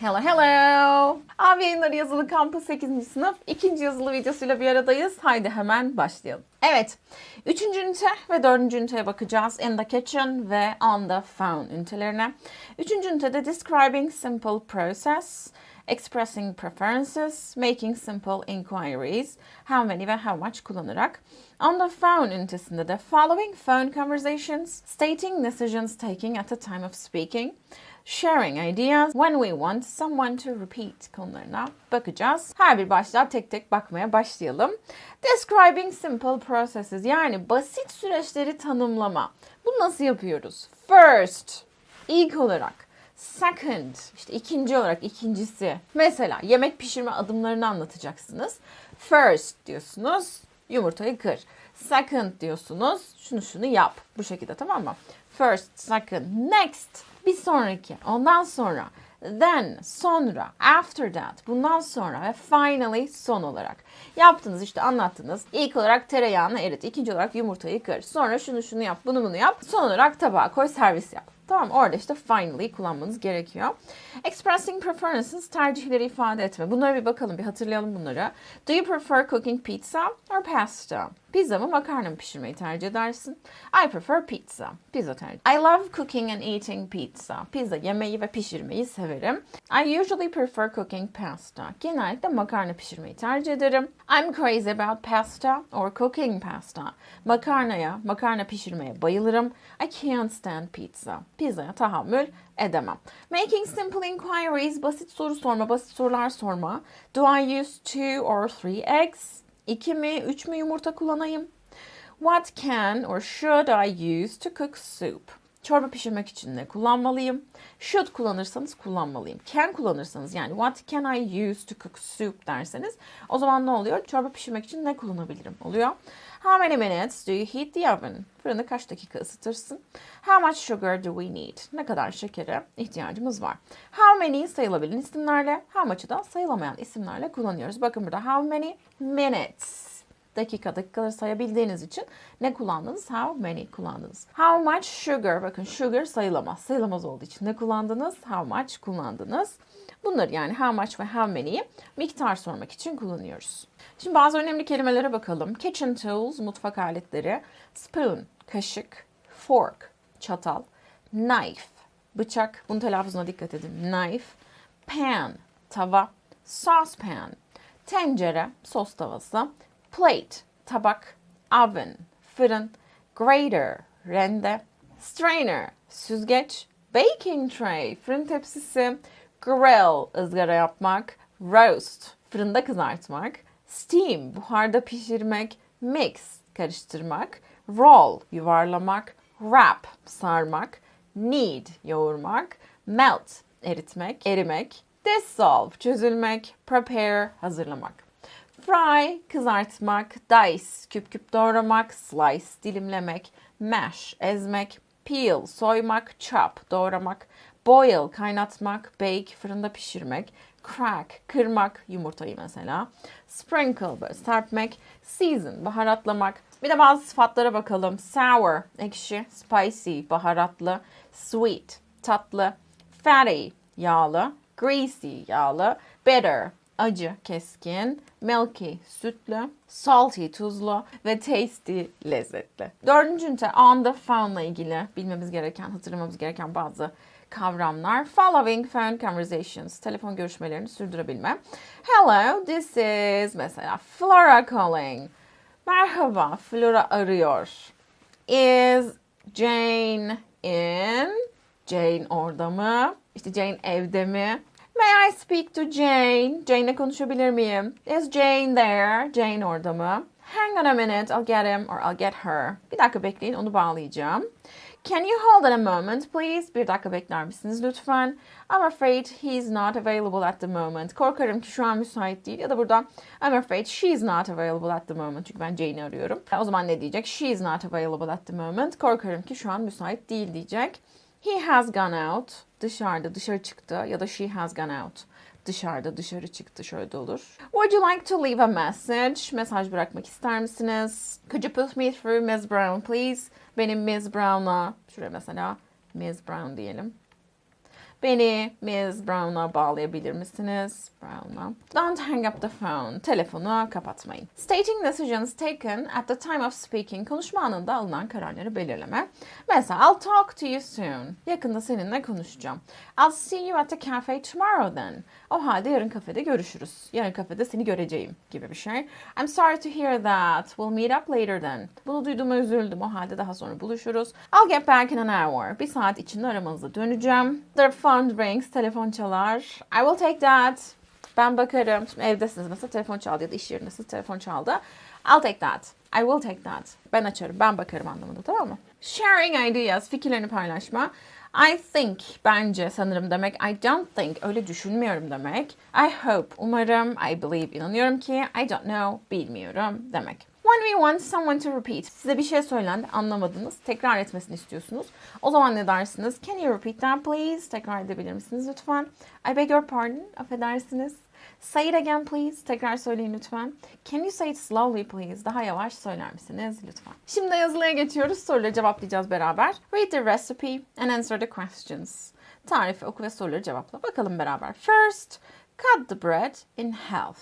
Hello hello. Abi yayınları yazılı kampı 8. sınıf ikinci yazılı videosuyla bir aradayız. Haydi hemen başlayalım. Evet. 3. ünite ve 4. üniteye bakacağız. In the kitchen ve on the phone ünitelerine. 3. ünitede describing simple process, expressing preferences, making simple inquiries, how many ve how much kullanarak. On the phone ünitesinde de following phone conversations, stating decisions taking at the time of speaking, sharing ideas when we want someone to repeat konularına bakacağız. Her bir başlığa tek tek bakmaya başlayalım. Describing simple processes yani basit süreçleri tanımlama. Bunu nasıl yapıyoruz? First, ilk olarak. Second, işte ikinci olarak ikincisi. Mesela yemek pişirme adımlarını anlatacaksınız. First diyorsunuz, yumurtayı kır. Second diyorsunuz, şunu şunu yap. Bu şekilde tamam mı? First, second, next, bir sonraki, ondan sonra, then, sonra, after that, bundan sonra ve finally son olarak. Yaptınız işte anlattınız. İlk olarak tereyağını erit, ikinci olarak yumurtayı kır. Sonra şunu şunu yap, bunu bunu yap. Son olarak tabağa koy, servis yap. Tamam orada işte finally kullanmanız gerekiyor. Expressing preferences tercihleri ifade etme. Bunlara bir bakalım bir hatırlayalım bunları. Do you prefer cooking pizza or pasta? Pizza mı makarna mı pişirmeyi tercih edersin? I prefer pizza. Pizza tercih. I love cooking and eating pizza. Pizza yemeyi ve pişirmeyi severim. I usually prefer cooking pasta. Genellikle makarna pişirmeyi tercih ederim. I'm crazy about pasta or cooking pasta. Makarnaya, makarna pişirmeye bayılırım. I can't stand pizza. Pizzaya tahammül edemem. Making simple inquiries, basit soru sorma, basit sorular sorma. Do I use two or three eggs? İki mi, üç mü yumurta kullanayım? What can or should I use to cook soup? Çorba pişirmek için ne kullanmalıyım? Should kullanırsanız kullanmalıyım. Can kullanırsanız yani what can I use to cook soup derseniz o zaman ne oluyor? Çorba pişirmek için ne kullanabilirim oluyor. How many minutes do you heat the oven? Fırını kaç dakika ısıtırsın? How much sugar do we need? Ne kadar şekere ihtiyacımız var? How many sayılabilen isimlerle, how much'ı da sayılamayan isimlerle kullanıyoruz. Bakın burada how many minutes dakika dakikaları sayabildiğiniz için ne kullandınız? How many kullandınız. How much sugar? Bakın sugar sayılamaz. Sayılamaz olduğu için ne kullandınız? How much kullandınız. Bunları yani how much ve how many'yi miktar sormak için kullanıyoruz. Şimdi bazı önemli kelimelere bakalım. Kitchen tools, mutfak aletleri. Spoon, kaşık. Fork, çatal. Knife, bıçak. Bunun telaffuzuna dikkat edin. Knife. Pan, tava. Saucepan, tencere, sos tavası. Plate, tabak. Oven, fırın. Grater, rende. Strainer, süzgeç. Baking tray, fırın tepsisi. Grill, ızgara yapmak. Roast, fırında kızartmak. Steam, buharda pişirmek. Mix, karıştırmak. Roll, yuvarlamak. Wrap, sarmak. Knead, yoğurmak. Melt, eritmek, erimek. Dissolve, çözülmek. Prepare, hazırlamak. Fry, kızartmak. Dice, küp küp doğramak. Slice, dilimlemek. Mash, ezmek. Peel, soymak. Chop, doğramak. Boil, kaynatmak. Bake, fırında pişirmek. Crack, kırmak. Yumurtayı mesela. Sprinkle, böyle serpmek. Season, baharatlamak. Bir de bazı sıfatlara bakalım. Sour, ekşi. Spicy, baharatlı. Sweet, tatlı. Fatty, yağlı. Greasy, yağlı. Bitter, acı, keskin. Milky, sütlü. Salty, tuzlu. Ve tasty, lezzetli. Dördüncü ünite on the ile ilgili bilmemiz gereken, hatırlamamız gereken bazı kavramlar. Following phone conversations. Telefon görüşmelerini sürdürebilme. Hello, this is mesela Flora calling. Merhaba, Flora arıyor. Is Jane in? Jane orada mı? İşte Jane evde mi? May I speak to Jane? Jane'le konuşabilir miyim? Is Jane there? Jane orada mı? Hang on a minute, I'll get him or I'll get her. Bir dakika bekleyin, onu bağlayacağım. Can you hold on a moment please? Bir dakika bekler misiniz lütfen? I'm afraid he's not available at the moment. Korkarım ki şu an müsait değil. Ya da burada I'm afraid she's not available at the moment. Çünkü ben Jane'i arıyorum. O zaman ne diyecek? She's not available at the moment. Korkarım ki şu an müsait değil diyecek. He has gone out. Dışarıda, dışarı çıktı. Ya da she has gone out. Dışarıda, dışarı çıktı. Şöyle de olur. Would you like to leave a message? Mesaj bırakmak ister misiniz? Could you put me through Ms. Brown please? Benim Ms. Brown'a, şuraya mesela Ms. Brown diyelim. Beni Ms. Brown'a bağlayabilir misiniz? Brown'a. Don't hang up the phone. Telefonu kapatmayın. Stating decisions taken at the time of speaking. Konuşma anında alınan kararları belirleme. Mesela I'll talk to you soon. Yakında seninle konuşacağım. I'll see you at the cafe tomorrow then. O halde yarın kafede görüşürüz. Yarın kafede seni göreceğim gibi bir şey. I'm sorry to hear that. We'll meet up later then. Bunu duyduğuma üzüldüm. O halde daha sonra buluşuruz. I'll get back in an hour. Bir saat içinde aramızda döneceğim. The phone rings. Telefon çalar. I will take that. Ben bakarım. Şimdi evdesiniz mesela telefon çaldı ya da iş yerindesiniz telefon çaldı. I'll take that. I will take that. Ben açarım. Ben bakarım anlamında tamam mı? Sharing ideas. Fikirlerini paylaşma. I think, bence, sanırım demek. I don't think, öyle düşünmüyorum demek. I hope, umarım. I believe, inanıyorum ki. I don't know, bilmiyorum demek. When we want someone to repeat. Size bir şey söylendi, anlamadınız. Tekrar etmesini istiyorsunuz. O zaman ne dersiniz? Can you repeat that please? Tekrar edebilir misiniz lütfen? I beg your pardon. Affedersiniz. Say it again please. Tekrar söyleyin lütfen. Can you say it slowly please? Daha yavaş söyler misiniz lütfen? Şimdi yazılıya geçiyoruz. Soruları cevaplayacağız beraber. Read the recipe and answer the questions. Tarifi oku ve soruları cevapla. Bakalım beraber. First, cut the bread in half.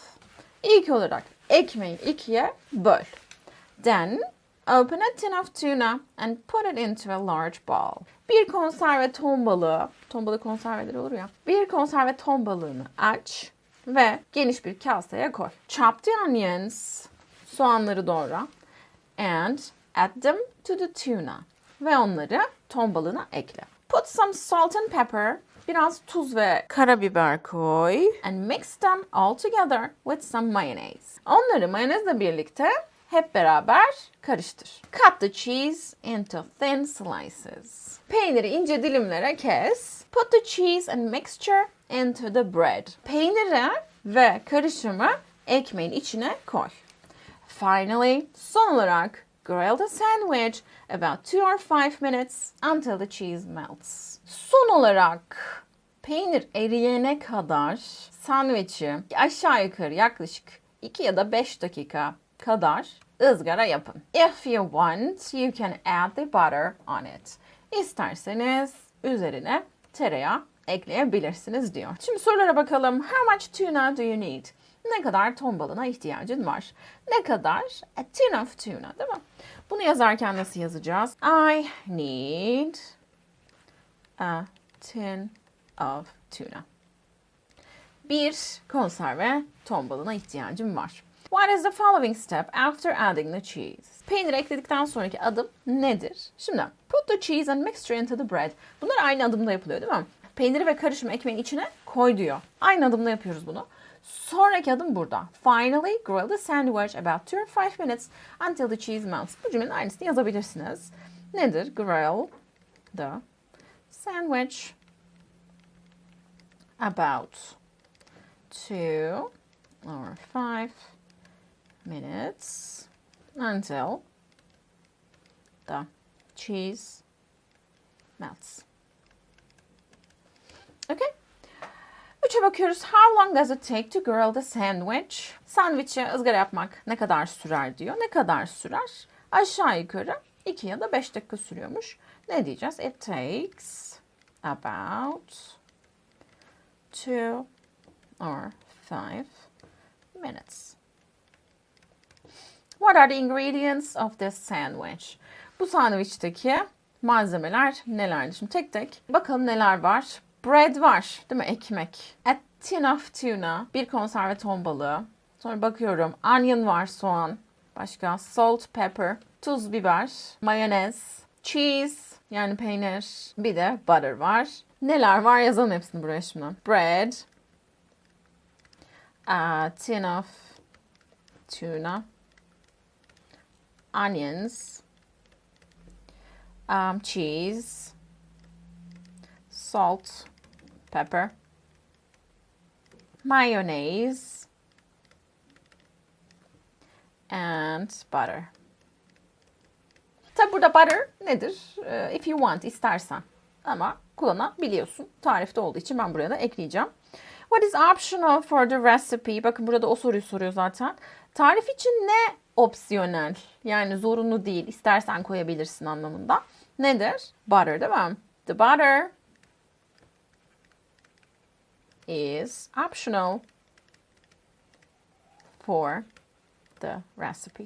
İlk olarak ekmeği ikiye böl. Then open a tin of tuna and put it into a large bowl. Bir konserve ton balığı, ton balığı konserveler olur ya. Bir konserve ton balığını aç ve geniş bir kaseye koy. Chop the onions, soğanları doğra and add them to the tuna ve onları ton balığına ekle. Put some salt and pepper, biraz tuz ve karabiber koy and mix them all together with some mayonnaise. Onları mayonezle birlikte hep beraber karıştır. Cut the cheese into thin slices. Peyniri ince dilimlere kes. Put the cheese and mixture into the bread. Peyniri ve karışımı ekmeğin içine koy. Finally, son olarak grill the sandwich about 2 or 5 minutes until the cheese melts. Son olarak peynir eriyene kadar sandviçi aşağı yukarı yaklaşık 2 ya da 5 dakika kadar ızgara yapın. If you want, you can add the butter on it. İsterseniz üzerine tereyağı ekleyebilirsiniz diyor. Şimdi sorulara bakalım. How much tuna do you need? Ne kadar ton balığına ihtiyacın var? Ne kadar? A tin of tuna değil mi? Bunu yazarken nasıl yazacağız? I need a tin of tuna. Bir konserve ton balığına ihtiyacım var. What is the following step after adding the cheese? Peynir ekledikten sonraki adım nedir? Şimdi put the cheese and mixture into the bread. Bunlar aynı adımda yapılıyor değil mi? Peyniri ve karışımı ekmeğin içine koy diyor. Aynı adımda yapıyoruz bunu. Sonraki adım burada. Finally, grill the sandwich about 2 or 5 minutes until the cheese melts. Bu cümlenin aynısını yazabilirsiniz. Nedir? Grill the sandwich about 2 or 5 minutes until the cheese melts. Okay. Üçe bakıyoruz. How long does it take to grill the sandwich? Sandviçi ızgara yapmak ne kadar sürer diyor. Ne kadar sürer? Aşağı yukarı 2 ya da 5 dakika sürüyormuş. Ne diyeceğiz? It takes about 2 or 5 minutes. What are the ingredients of this sandwich? Bu sandviçteki malzemeler nelerdir? Şimdi tek tek bakalım neler var. Bread var, değil mi? Ekmek. A tin of tuna, bir konserve ton balığı. Sonra bakıyorum, onion var, soğan. Başka salt, pepper, tuz, biber, mayonez, cheese yani peynir, bir de butter var. Neler var yazalım hepsini buraya şimdi. Bread, a tin of tuna, onions, um, cheese, salt, pepper, mayonnaise, and butter. Tabi burada butter nedir? Ee, If you want, istersen. Ama kullanabiliyorsun. Tarifte olduğu için ben buraya da ekleyeceğim. What is optional for the recipe? Bakın burada o soruyu soruyor zaten. Tarif için ne opsiyonel? Yani zorunlu değil. İstersen koyabilirsin anlamında. Nedir? Butter değil mi? The butter is optional for the recipe.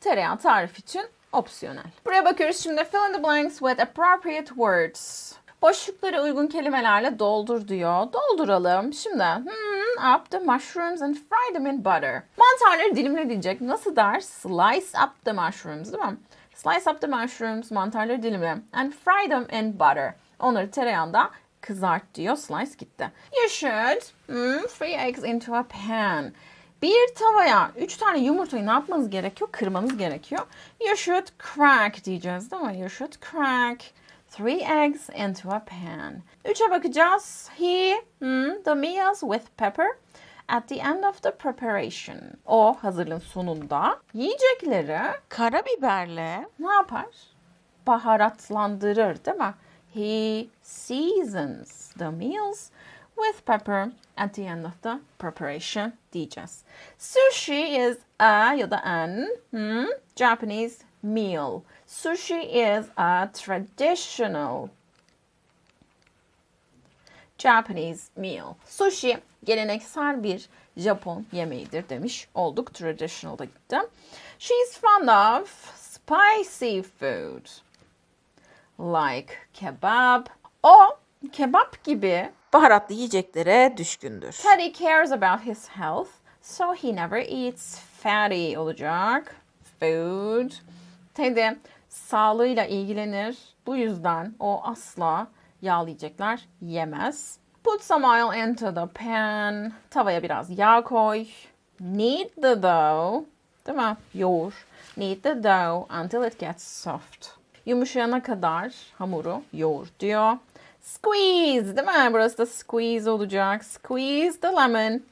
Tereyağı tarif için opsiyonel. Buraya bakıyoruz şimdi. Fill in the blanks with appropriate words. Boşlukları uygun kelimelerle doldur diyor. Dolduralım. Şimdi hmm, up the mushrooms and fry them in butter. Mantarları dilimle diyecek. Nasıl der? Slice up the mushrooms değil mi? Slice up the mushrooms, mantarları dilimle. And fry them in butter. Onları tereyağında kızart diyor. Slice gitti. You should hmm, three eggs into a pan. Bir tavaya 3 tane yumurtayı ne yapmanız gerekiyor? Kırmanız gerekiyor. You should crack diyeceğiz değil mi? You should crack three eggs into a pan. Üçe bakacağız. He, hmm, the meals with pepper at the end of the preparation. O hazırlığın sonunda yiyecekleri karabiberle ne yapar? Baharatlandırır değil mi? He seasons the meals with pepper at the end of the preparation diyeceğiz. Sushi is a ya da an hmm, Japanese meal. Sushi is a traditional Japanese meal. Sushi geleneksel bir Japon yemeğidir demiş olduk. Traditional'da gitti. She's fond of spicy food. Like kebab. O kebap gibi baharatlı yiyeceklere düşkündür. Teddy cares about his health, so he never eats fatty olacak. Food. Teddy sağlığıyla ilgilenir. Bu yüzden o asla yağlı yiyecekler yemez. Put some oil into the pan. Tavaya biraz yağ koy. Knead the dough. Değil mi? Yoğur. Knead the dough until it gets soft. Yumuşayana kadar hamuru yoğur diyor. Squeeze değil mi? Burası da squeeze olacak. Squeeze the lemon.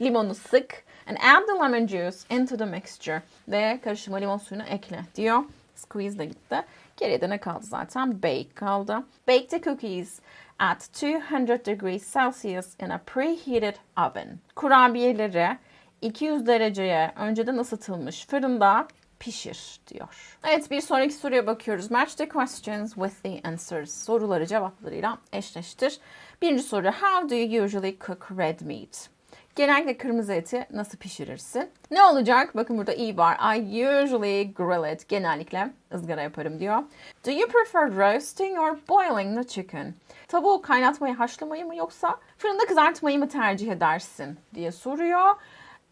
Limonu sık. And add the lemon juice into the mixture. Ve karışıma limon suyunu ekle diyor. Squeeze de gitti. Geriye ne kaldı zaten? Bake kaldı. Bake the cookies at 200 degrees Celsius in a preheated oven. Kurabiyeleri 200 dereceye önceden ısıtılmış fırında pişir diyor. Evet bir sonraki soruya bakıyoruz. Match the questions with the answers. Soruları cevaplarıyla eşleştir. Birinci soru. How do you usually cook red meat? Genellikle kırmızı eti nasıl pişirirsin? Ne olacak? Bakın burada i var. I usually grill it. Genellikle ızgara yaparım diyor. Do you prefer roasting or boiling the chicken? Tavuğu kaynatmayı, haşlamayı mı yoksa fırında kızartmayı mı tercih edersin diye soruyor.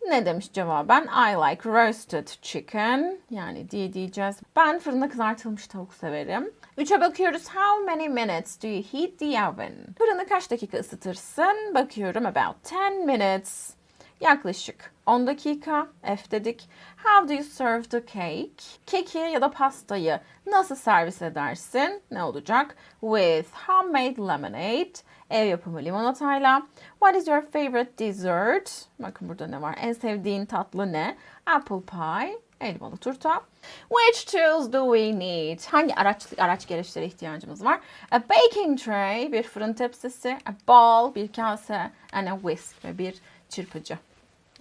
Ne demiş cevaben? I like roasted chicken. Yani diye diyeceğiz. Ben fırında kızartılmış tavuk severim. Üçe bakıyoruz. How many minutes do you heat the oven? Fırını kaç dakika ısıtırsın? Bakıyorum about 10 minutes. Yaklaşık 10 dakika. F dedik. How do you serve the cake? Keki ya da pastayı nasıl servis edersin? Ne olacak? With homemade lemonade. Ev yapımı limonatayla. What is your favorite dessert? Bakın burada ne var? En sevdiğin tatlı ne? Apple pie. Elmalı turta. Which tools do we need? Hangi araç araç gereçlere ihtiyacımız var? A baking tray, bir fırın tepsisi, a bowl, bir kase, and a whisk bir çırpıcı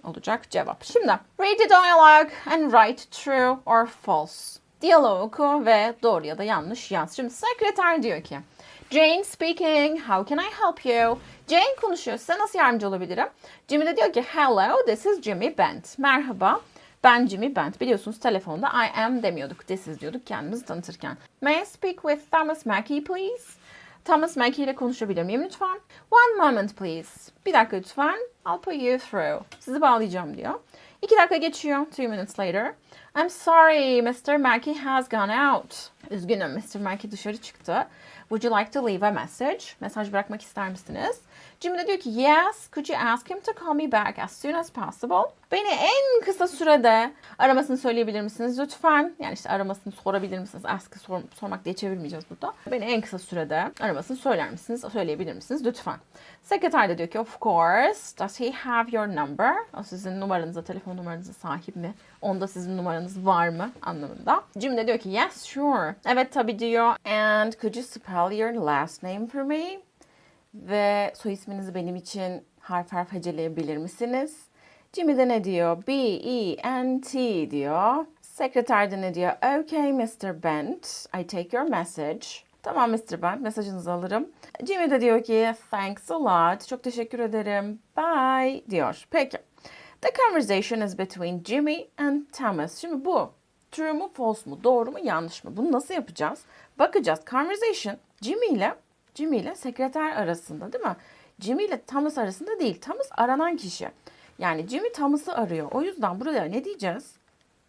olacak cevap. Şimdi read the dialogue and write true or false. Diyaloğu oku ve doğru ya da yanlış yaz. Şimdi sekreter diyor ki Jane speaking. How can I help you? Jane konuşuyor. Size nasıl yardımcı olabilirim? Jimmy de diyor ki Hello, this is Jimmy Bent. Merhaba. Ben Jimmy Bent. Biliyorsunuz telefonda I am demiyorduk. This is diyorduk kendimizi tanıtırken. May I speak with Thomas Mackey please? Thomas Mackey ile konuşabilir miyim lütfen? One moment please. Bir dakika lütfen. I'll put you through. Sizi bağlayacağım diyor. İki dakika geçiyor. Two minutes later. I'm sorry, Mr. Mackey has gone out. Üzgünüm, Mr. Mackey dışarı çıktı. Would you like to leave a message? Mesaj bırakmak ister misiniz? Jimmy de diyor ki yes, could you ask him to call me back as soon as possible? Beni en kısa sürede aramasını söyleyebilir misiniz lütfen? Yani işte aramasını sorabilir misiniz? Ask'ı sor, sormak diye çevirmeyeceğiz burada. Beni en kısa sürede aramasını söyler misiniz? Söyleyebilir misiniz lütfen? Sekreter de diyor ki of course. Does he have your number? O sizin numaranıza, telefon numaranıza sahip mi? Onda sizin numaranız var mı anlamında. Jim de diyor ki yes sure. Evet tabii diyor. And could you spell your last name for me? Ve soy isminizi benim için harf harf heceleyebilir misiniz? Jimmy de ne diyor? B-E-N-T diyor. Sekreter de ne diyor? Okay Mr. Bent, I take your message. Tamam Mr. Ben mesajınızı alırım. Jimmy de diyor ki thanks a lot. Çok teşekkür ederim. Bye diyor. Peki. The conversation is between Jimmy and Thomas. Şimdi bu true mu false mu doğru mu yanlış mı? Bunu nasıl yapacağız? Bakacağız. Conversation Jimmy ile Jimmy ile sekreter arasında değil mi? Jimmy ile Thomas arasında değil. Thomas aranan kişi. Yani Jimmy Thomas'ı arıyor. O yüzden burada ne diyeceğiz?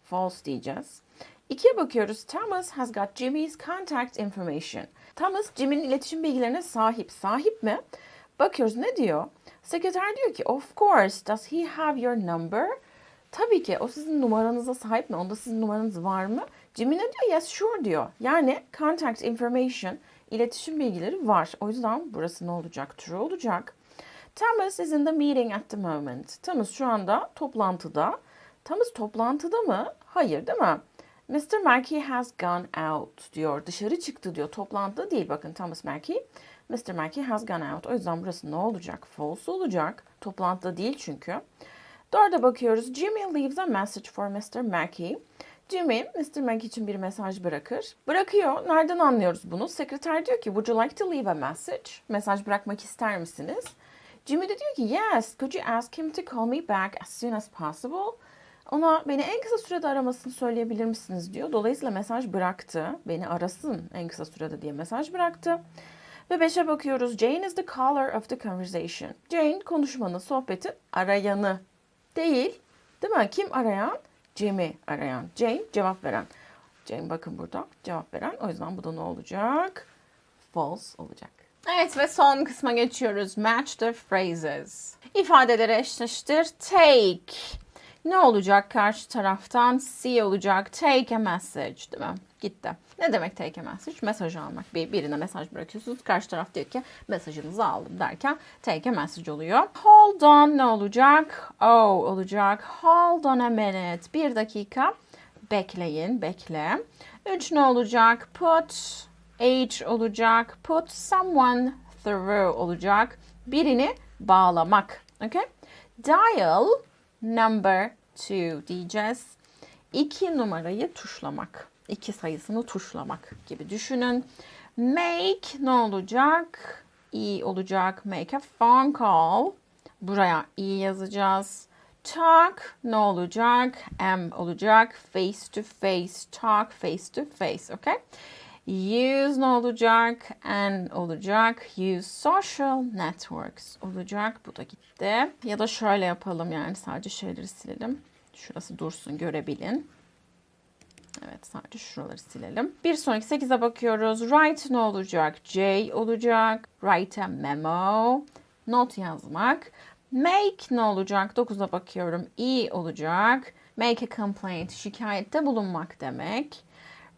False diyeceğiz. İkiye bakıyoruz. Thomas has got Jimmy's contact information. Thomas Jimmy'nin iletişim bilgilerine sahip. Sahip mi? Bakıyoruz ne diyor? Sekreter diyor ki of course does he have your number? Tabii ki o sizin numaranıza sahip mi? Onda sizin numaranız var mı? Jimmy ne diyor? Yes sure diyor. Yani contact information iletişim bilgileri var. O yüzden burası ne olacak? True olacak. Thomas is in the meeting at the moment. Thomas şu anda toplantıda. Thomas toplantıda mı? Hayır değil mi? Mr. Mackey has gone out diyor. Dışarı çıktı diyor. Toplantıda değil bakın Thomas Mackey. Mr. Mackey has gone out. O yüzden burası ne olacak? False olacak. Toplantıda değil çünkü. Dörde bakıyoruz. Jimmy leaves a message for Mr. Mackey. Jimmy, Mr. Mackey için bir mesaj bırakır. Bırakıyor. Nereden anlıyoruz bunu? Sekreter diyor ki, would you like to leave a message? Mesaj bırakmak ister misiniz? Jimmy de diyor ki, yes, could you ask him to call me back as soon as possible? Ona beni en kısa sürede aramasını söyleyebilir misiniz diyor. Dolayısıyla mesaj bıraktı. Beni arasın en kısa sürede diye mesaj bıraktı. Ve beşe bakıyoruz. Jane is the caller of the conversation. Jane konuşmanın, sohbetin arayanı değil. Değil mi? Kim arayan? Jimmy arayan. Jane cevap veren. Jane bakın burada cevap veren. O yüzden bu da ne olacak? False olacak. Evet ve son kısma geçiyoruz. Match the phrases. İfadeleri eşleştir. Take. Ne olacak karşı taraftan? See olacak. Take a message değil mi? Gitti. Ne demek take a message? Mesaj almak. Bir, birine mesaj bırakıyorsunuz. Karşı taraf diyor ki mesajınızı aldım derken take a message oluyor. Hold on ne olacak? Oh olacak. Hold on a minute. Bir dakika. Bekleyin. Bekle. Üç ne olacak? Put H olacak. Put someone through olacak. Birini bağlamak. Okay? Dial number two diyeceğiz. İki numarayı tuşlamak. İki sayısını tuşlamak gibi düşünün. Make ne olacak? E olacak. Make a phone call. Buraya E yazacağız. Talk ne olacak? M olacak. Face to face. Talk face to face. Okay? Use ne olacak? N olacak. Use social networks olacak. Bu da gitti. Ya da şöyle yapalım yani sadece şeyleri silelim. Şurası dursun görebilin. Evet sadece şuraları silelim. Bir sonraki 8'e bakıyoruz. Write ne olacak? J olacak. Write a memo. Not yazmak. Make ne olacak? 9'a bakıyorum. E olacak. Make a complaint. Şikayette bulunmak demek.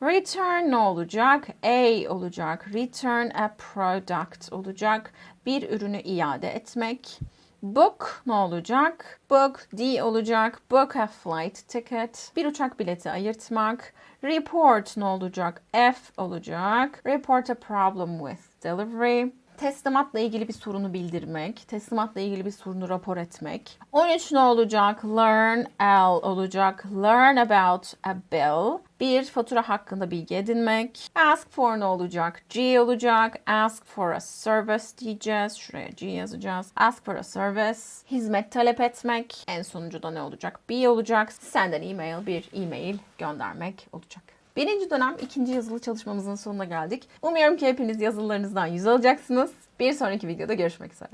Return ne olacak? A olacak. Return a product olacak. Bir ürünü iade etmek. Book ne olacak? Book D olacak. Book a flight ticket. Bir uçak bileti ayırtmak. Report ne olacak? F olacak. Report a problem with delivery. Teslimatla ilgili bir sorunu bildirmek, teslimatla ilgili bir sorunu rapor etmek. 13 ne olacak? Learn L olacak. Learn about a bill. Bir fatura hakkında bilgi edinmek. Ask for ne olacak? G olacak. Ask for a service diyeceğiz. Şuraya G yazacağız. Ask for a service. Hizmet talep etmek. En sonuncu da ne olacak? B olacak. Senden e-mail bir e-mail göndermek olacak. Birinci dönem ikinci yazılı çalışmamızın sonuna geldik. Umuyorum ki hepiniz yazılarınızdan yüz alacaksınız. Bir sonraki videoda görüşmek üzere.